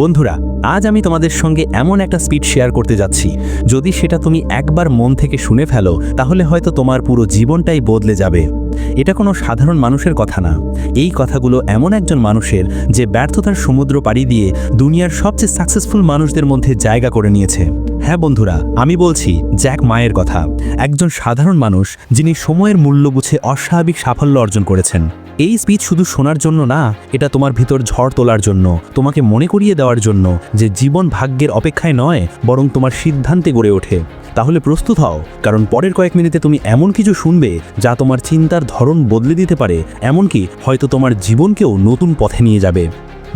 বন্ধুরা, আজ আমি তোমাদের সঙ্গে এমন একটা স্পিড শেয়ার করতে যাচ্ছি। যদি সেটা তুমি একবার মন থেকে শুনে ফেলো, তাহলে হয়তো তোমার পুরো জীবনটাই বদলে যাবে। এটা কোনো সাধারণ মানুষের কথা না। এই কথাগুলো এমন একজন মানুষের যে ব্যর্থতার সমুদ্র পাড়ি দিয়ে দুনিয়ার সবচেয়ে সাকসেসফুল মানুষদের মধ্যে জায়গা করে নিয়েছে। হ্যাঁ বন্ধুরা, আমি বলছি জ্যাক মায়ের কথা। একজন সাধারণ মানুষ যিনি সময়ের মূল্য বুঝে অস্বাভাবিক সাফল্য অর্জন করেছেন। এই স্পিচ শুধু শোনার জন্য না, এটা তোমার ভিতর ঝড় তোলার জন্য, তোমাকে মনে করিয়ে দেওয়ার জন্য যে জীবন ভাগ্যের অপেক্ষায় নয়, বরং তোমার সিদ্ধান্তে গড়ে ওঠে। তাহলে প্রস্তুত হও, কারণ পরের কয়েক মিনিটে তুমি এমন কিছু শুনবে যা তোমার চিন্তার ধরন বদলে দিতে পারে, এমনকি হয়তো তোমার জীবনকেও নতুন পথে নিয়ে যাবে।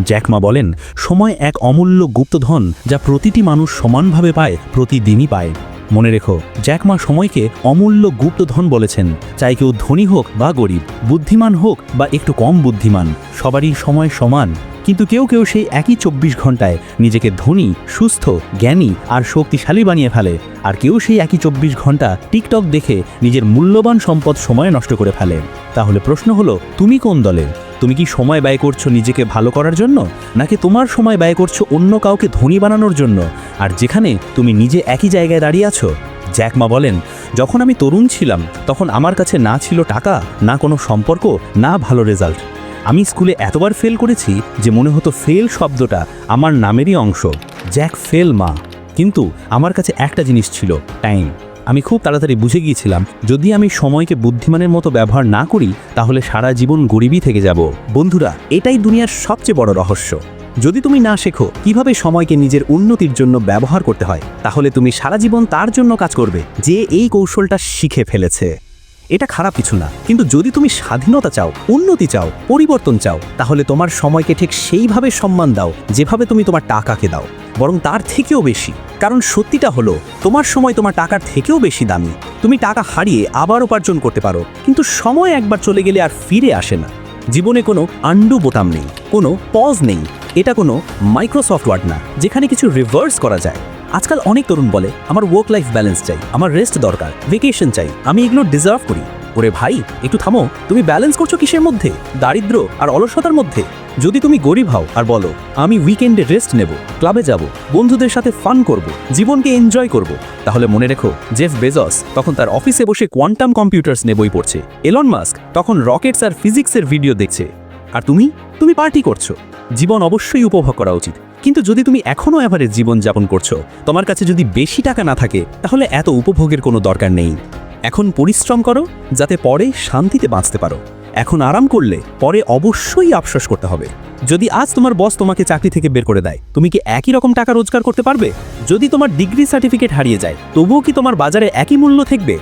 জ্যাকমা বলেন, সময় এক অমূল্য গুপ্তধন যা প্রতিটি মানুষ সমানভাবে পায়, প্রতিদিনই পায়। মনে রেখো জ্যাকমা সময়কে অমূল্য গুপ্তধন বলেছেন। চাই কেউ ধনী হোক বা গরিব, বুদ্ধিমান হোক বা একটু কম বুদ্ধিমান, সবারই সময় সমান। কিন্তু কেউ কেউ সেই একই চব্বিশ ঘন্টায় নিজেকে ধনী, সুস্থ, জ্ঞানী আর শক্তিশালী বানিয়ে ফেলে, আর কেউ সেই একই চব্বিশ ঘণ্টা টিকটক দেখে নিজের মূল্যবান সম্পদ সময় নষ্ট করে ফেলে। তাহলে প্রশ্ন হলো, তুমি কোন দলে তুমি কি সময় ব্যয় করছ নিজেকে ভালো করার জন্য? নাকি তোমার সময় ব্যয় করছ অন্য কাউকে ধনী বানানোর জন্য? আর যেখানে তুমি নিজে একই জায়গায় দাঁড়িয়ে আছো? জ্যাকমা বলেন, যখন আমি তরুণ ছিলাম, তখন আমার কাছে না ছিল টাকা, না কোনো সম্পর্ক, না ভালো রেজাল্ট। আমি স্কুলে এতবার ফেল করেছি যে মনে হতো ফেল শব্দটা আমার নামেরই অংশ। জ্যাক ফেল মা। কিন্তু আমার কাছে একটা জিনিস ছিল, টাইম। আমি খুব তাড়াতাড়ি বুঝে গিয়েছিলাম, যদি আমি সময়কে বুদ্ধিমানের মতো ব্যবহার না করি, তাহলে সারা জীবন গরিবই থেকে যাব। বন্ধুরা, এটাই দুনিয়ার সবচেয়ে বড় রহস্য। যদি তুমি না শেখো কীভাবে সময়কে নিজের উন্নতির জন্য ব্যবহার করতে হয়, তাহলে তুমি সারা জীবন তার জন্য কাজ করবে, যে এই কৌশলটা শিখে ফেলেছে। এটা খারাপ কিছু না, কিন্তু যদি তুমি স্বাধীনতা চাও, উন্নতি চাও, পরিবর্তন চাও, তাহলে তোমার সময়কে ঠিক সেইভাবে সম্মান দাও, যেভাবে তুমি তোমার টাকাকে দাও। বরং তার থেকেও বেশি। কারণ সত্যিটা হলো, তোমার সময় তোমার টাকার থেকেও বেশি দামি। তুমি টাকা হারিয়ে আবার উপার্জন করতে পারো, কিন্তু সময় একবার চলে গেলে আর ফিরে আসে না। জীবনে কোনো আন্ডু বোতাম নেই, কোনো পজ নেই। এটা কোনো মাইক্রোসফট ওয়ার্ড না, যেখানে কিছু রিভার্স করা যায়। আজকাল অনেক তরুণ বলে, আমার ওয়ার্ক লাইফ ব্যালেন্স চাই, আমার রেস্ট দরকার ভেকেশন চাই, আমি এগুলো ডিজার্ভ করি। ওরে ভাই, একটু থামো, তুমি ব্যালেন্স করছ কিসের মধ্যে? দারিদ্র আর অলসতার মধ্যে? যদি তুমি গরিব হও আর বলো, আমি উইকেন্ডে রেস্ট নেব ক্লাবে যাব, বন্ধুদের সাথে ফান করব, জীবনকে এনজয় করব, তাহলে মনে রেখো জেফ বেজস তখন তার অফিসে বসে কোয়ান্টাম কম্পিউটার্স নিয়ে বই পড়ছে। এলন মাস্ক তখন রকেটস আর ফিজিক্সের ভিডিও দেখছে। আর তুমি? তুমি পার্টি করছ। জীবন অবশ্যই উপভোগ করা উচিত। কিন্তু যদি তুমি এখনও অ্যাভারেজ জীবন যাপন করছ, তোমার কাছে যদি বেশি টাকা না থাকে, তাহলে এত উপভোগের কোনো দরকার নেই। এখন পরিশ্রম করো, যাতে পরে শান্তিতে বাঁচতে পারো। এখন আরাম করলে পরে অবশ্যই আফসোস করতে হবে। যদি আজ তোমার বস তোমাকে চাকরি থেকে বের করে দেয়, তুমি কি একই রকম টাকা রোজগার করতে পারবে? যদি তোমার ডিগ্রি সার্টিফিকেট হারিয়ে যায়, তবুও কি তোমার বাজারে একই মূল্য থাকবে?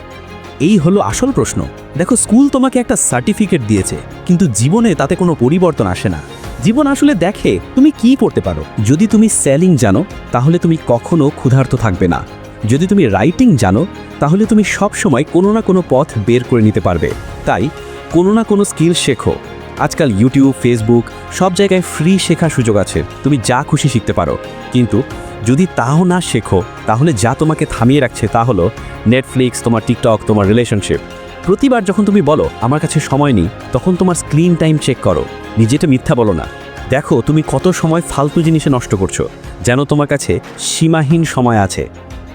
এই হলো আসল প্রশ্ন। দেখো, স্কুল তোমাকে একটা সার্টিফিকেট দিয়েছে, কিন্তু জীবনে তাতে কোনো পরিবর্তন আসে না। জীবন আসলে দেখে তুমি কি করতে পারো। যদি তুমি সেলিং জানো, তাহলে তুমি কখনো ক্ষুধার্ত থাকবে না। যদি তুমি রাইটিং জানো, তাহলে তুমি সব সময় কোনো না কোনো পথ বের করে নিতে পারবে। তাই কোনো না কোনো স্কিল শেখো। আজকাল ইউটিউব ফেসবুক সব জায়গায় ফ্রি শেখার সুযোগ আছে। তুমি যা খুশি শিখতে পারো। কিন্তু যদি তাও না শেখো, তাহলে যা তোমাকে থামিয়ে রাখছে তা হলো নেটফ্লিক্স তোমার টিকটক তোমার রিলেশনশিপ প্রতিবার যখন তুমি বলো, আমার কাছে সময় নেই, তখন তোমার স্ক্রিন টাইম চেক করো। নিজেটা মিথ্যা বলো না। দেখো, তুমি কত সময় ফালতু জিনিসে নষ্ট করছ, যেন তোমার কাছে সীমাহীন সময় আছে।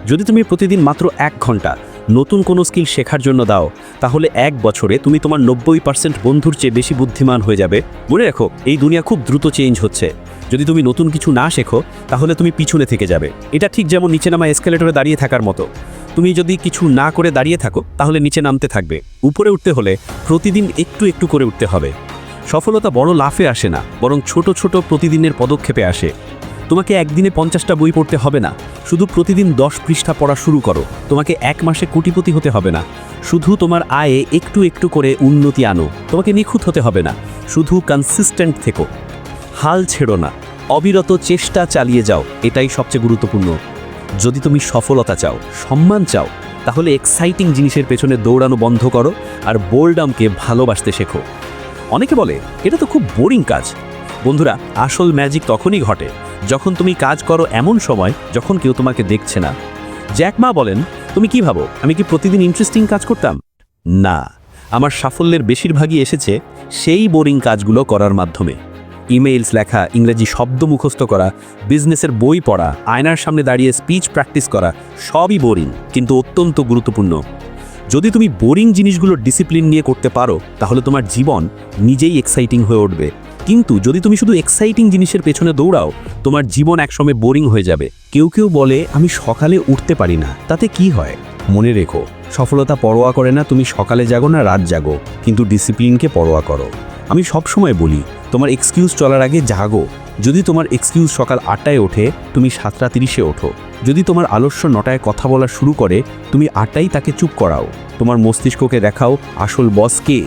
যদি তুমি প্রতিদিন মাত্র এক ঘণ্টা নতুন কোনো স্কিল শেখার জন্য দাও, তাহলে এক বছরে তুমি তোমার নব্বই পার্সেন্ট বন্ধুর চেয়ে বেশি বুদ্ধিমান হয়ে যাবে। মনে রাখো, এই দুনিয়া খুব দ্রুত চেঞ্জ হচ্ছে। যদি তুমি নতুন কিছু না শেখো, তাহলে তুমি পিছনে থেকে যাবে। এটা ঠিক যেমন নিচে নামা এসকেলেটরে দাঁড়িয়ে থাকার মতো। তুমি যদি কিছু না করে দাঁড়িয়ে থাকো, তাহলে নিচে নামতে থাকবে। উপরে উঠতে হলে প্রতিদিন একটু একটু করে উঠতে হবে। সফলতা বড় লাফে আসে না, বরং ছোট ছোট প্রতিদিনের পদক্ষেপে আসে। তোমাকে একদিনে পঞ্চাশটা বই পড়তে হবে না। শুধু প্রতিদিন দশ পৃষ্ঠা পড়া শুরু করো। তোমাকে এক মাসে কোটিপতি হতে হবে না। শুধু তোমার আয়ে একটু একটু করে উন্নতি আনো। তোমাকে নিখুঁত হতে হবে না। শুধু কনসিস্টেন্ট থেকো। হাল ছেড়ো না। অবিরত চেষ্টা চালিয়ে যাও। এটাই সবচেয়ে গুরুত্বপূর্ণ। যদি তুমি সফলতা চাও, সম্মান চাও, তাহলে এক্সাইটিং জিনিসের পেছনে দৌড়ানো বন্ধ করো আর বোল্ডামকে ভালোবাসতে শেখো। অনেকে বলে, এটা তো খুব বোরিং কাজ। বন্ধুরা, আসল ম্যাজিক তখনই ঘটে যখন তুমি কাজ করো এমন সময়, যখন কেউ তোমাকে দেখছে না। জ্যাকমা বলেন, তুমি কি ভাবো, আমি কি প্রতিদিন ইন্টারেস্টিং কাজ করতাম? না, আমার সাফল্যের বেশিরভাগই এসেছে সেই বোরিং কাজগুলো করার মাধ্যমে। ইমেইলস লেখা, ইংরেজি শব্দ মুখস্থ করা বিজনেসের বই পড়া, আয়নার সামনে দাঁড়িয়ে স্পিচ প্র্যাকটিস করা, সবই বোরিং কিন্তু অত্যন্ত গুরুত্বপূর্ণ। যদি তুমি বোরিং জিনিসগুলো ডিসিপ্লিন নিয়ে করতে পারো, তাহলে তোমার জীবন নিজেই এক্সাইটিং হয়ে উঠবে। কিন্তু যদি তুমি শুধু এক্সাইটিং জিনিসের পেছনে দৌড়াও তোমার জীবন একসময় বোরিং হয়ে যাবে। কেউ কেউ বলে, আমি সকালে উঠতে পারি না। তাতে কি হয়? মনে রেখো, সফলতা পরোয়া করে না, তুমি সকালে জাগো না, রাত জাগো। কিন্তু ডিসিপ্লিনকে পরোয়া করো। আমি সবসময় বলি, তোমার এক্সকিউজ চলার আগে জাগো। যদি তোমার এক্সকিউজ সকাল আটটায় ওঠে, তুমি সাতটা তিরিশে ওঠো। যদি তোমার আলস্য নটায় কথা বলা শুরু করে, তুমি আটটাই তাকে চুপ করাও। তোমার মস্তিষ্ককে দেখাও, আসল বস কে।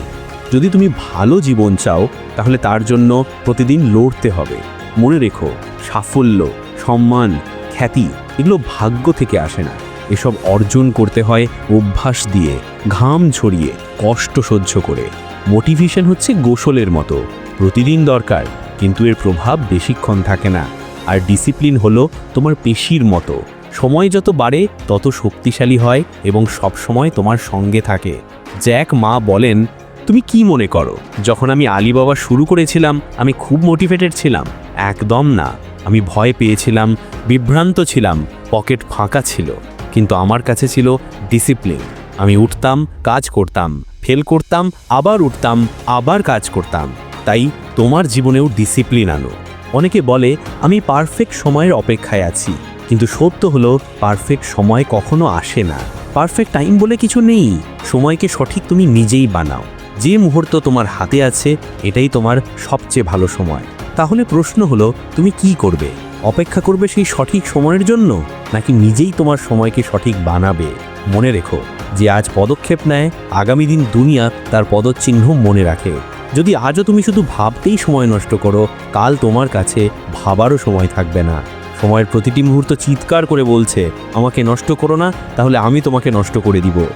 যদি তুমি ভালো জীবন চাও, তাহলে তার জন্য প্রতিদিন লড়তে হবে। মনে রেখো, সাফল্য, সম্মান, খ্যাতি এগুলো ভাগ্য থেকে আসে না। এসব অর্জন করতে হয় অভ্যাস দিয়ে, ঘাম ছড়িয়ে, কষ্ট সহ্য করে। মোটিভেশন হচ্ছে গোসলের মতো। প্রতিদিন দরকার, কিন্তু এর প্রভাব বেশিক্ষণ থাকে না। আর ডিসিপ্লিন হলো তোমার পেশির মতো। সময় যত বাড়ে, তত শক্তিশালী হয় এবং সব সময় তোমার সঙ্গে থাকে। জ্যাক মা বলেন, তুমি কি মনে করো? যখন আমি আলিবাবা শুরু করেছিলাম, আমি খুব মোটিভেটেড ছিলাম। একদম না। আমি ভয় পেয়েছিলাম, বিভ্রান্ত ছিলাম, পকেট ফাঁকা ছিল, কিন্তু আমার কাছে ছিল ডিসিপ্লিন আমি উঠতাম, কাজ করতাম ফেল করতাম, আবার উঠতাম, আবার কাজ করতাম। তাই তোমার জীবনেও ডিসিপ্লিন আনো। অনেকে বলে, আমি পারফেক্ট সময়ের অপেক্ষায় আছি। কিন্তু সত্য হলো পারফেক্ট সময় কখনো আসে না। পারফেক্ট টাইম বলে কিছু নেই। সময়কে সঠিক তুমি নিজেই বানাও। যে মুহূর্ত তোমার হাতে আছে, এটাই তোমার সবচেয়ে ভালো সময়। তাহলে প্রশ্ন হলো, তুমি কি করবে? অপেক্ষা করবে সেই সঠিক সময়ের জন্য? নাকি নিজেই তোমার সময়কে সঠিক বানাবে? মনে রেখো, যে আজ পদক্ষেপ নেয়, আগামী দিন দুনিয়া তার পদচিহ্ন মনে রাখে। যদি আজও তুমি শুধু ভাবতেই সময় নষ্ট করো, কাল তোমার কাছে ভাবারও সময় থাকবে না। সময়ের প্রতিটি মুহূর্ত চিৎকার করে বলছে, আমাকে নষ্ট করো না, তাহলে আমি তোমাকে নষ্ট করে দিব।